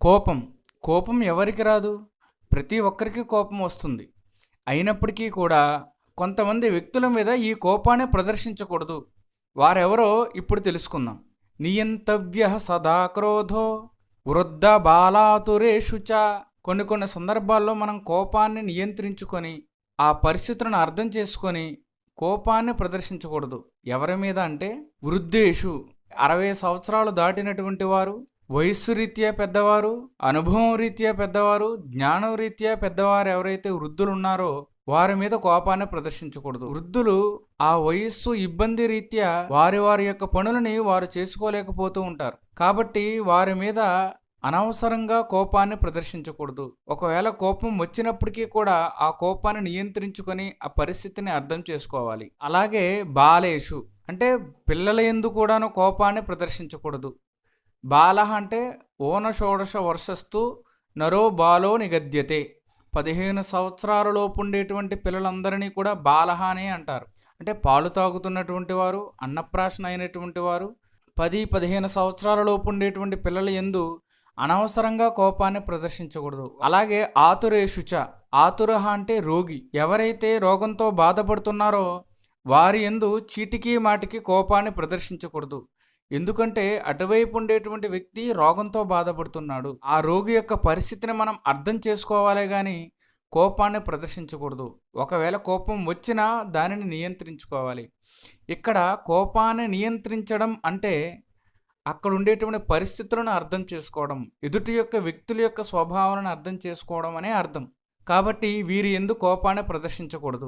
కోపం. కోపం ఎవరికి రాదు? ప్రతి ఒక్కరికి కోపం వస్తుంది. అయినప్పటికీ కూడా కొంతమంది వ్యక్తుల మీద ఈ కోపాన్ని ప్రదర్శించకూడదు. వారెవరో ఇప్పుడు తెలుసుకుందాం. నియంతవ్య సదా క్రోధో వృద్ధ బాలాతురేషు చ. కొన్ని కొన్ని సందర్భాల్లో మనం కోపాన్ని నియంత్రించుకొని ఆ పరిస్థితులను అర్థం చేసుకొని కోపాన్ని ప్రదర్శించకూడదు. ఎవరి మీద అంటే వృద్ధేషు. అరవై సంవత్సరాలు దాటినటువంటి వారు వయస్సు రీత్యా పెద్దవారు అనుభవం రీత్యా పెద్దవారు జ్ఞానం రీత్యా పెద్దవారు ఎవరైతే వృద్ధులు ఉన్నారో వారి మీద కోపాన్ని ప్రదర్శించకూడదు. వృద్ధులు ఆ వయస్సు ఇబ్బంది రీత్యా వారి వారి యొక్క పనులని వారు చేసుకోలేకపోతూ ఉంటారు. కాబట్టి వారి మీద అనవసరంగా కోపాన్ని ప్రదర్శించకూడదు. ఒకవేళ కోపం వచ్చినప్పటికీ కూడా ఆ కోపాన్ని నియంత్రించుకొని ఆ పరిస్థితిని అర్థం చేసుకోవాలి. అలాగే బాలేషు అంటే పిల్లల ఎందు కూడాను కోపాన్ని ప్రదర్శించకూడదు. బాల అంటే ఓన షోడశ వర్షస్తు నరో బాలో నిగద్యతే. పదిహేను సంవత్సరాలలోపు ఉండేటువంటి పిల్లలందరినీ కూడా బాలహ అనే అంటారు. అంటే పాలు తాగుతున్నటువంటి వారు అన్నప్రాశన అయినటువంటి వారు పది పదిహేను సంవత్సరాలలోపు ఉండేటువంటి పిల్లల ఎందు అనవసరంగా కోపాన్ని ప్రదర్శించకూడదు. అలాగే ఆతురేషుచ ఆతురహ అంటే రోగి. ఎవరైతే రోగంతో బాధపడుతున్నారో వారి ఎందు చీటికి మాటికి కోపాన్ని ప్రదర్శించకూడదు. ఎందుకంటే అటువైపు ఉండేటువంటి వ్యక్తి రోగంతో బాధపడుతున్నాడు. ఆ రోగి యొక్క పరిస్థితిని మనం అర్థం చేసుకోవాలే కానీ కోపాన్ని ప్రదర్శించకూడదు. ఒకవేళ కోపం వచ్చినా దానిని నియంత్రించుకోవాలి. ఇక్కడ కోపాన్ని నియంత్రించడం అంటే అక్కడ ఉండేటువంటి పరిస్థితులను అర్థం చేసుకోవడం ఎదుటి యొక్క వ్యక్తుల యొక్క స్వభావాలను అర్థం చేసుకోవడం అనే అర్థం. కాబట్టి వీరి ఎందు కోపాన్ని ప్రదర్శించకూడదు.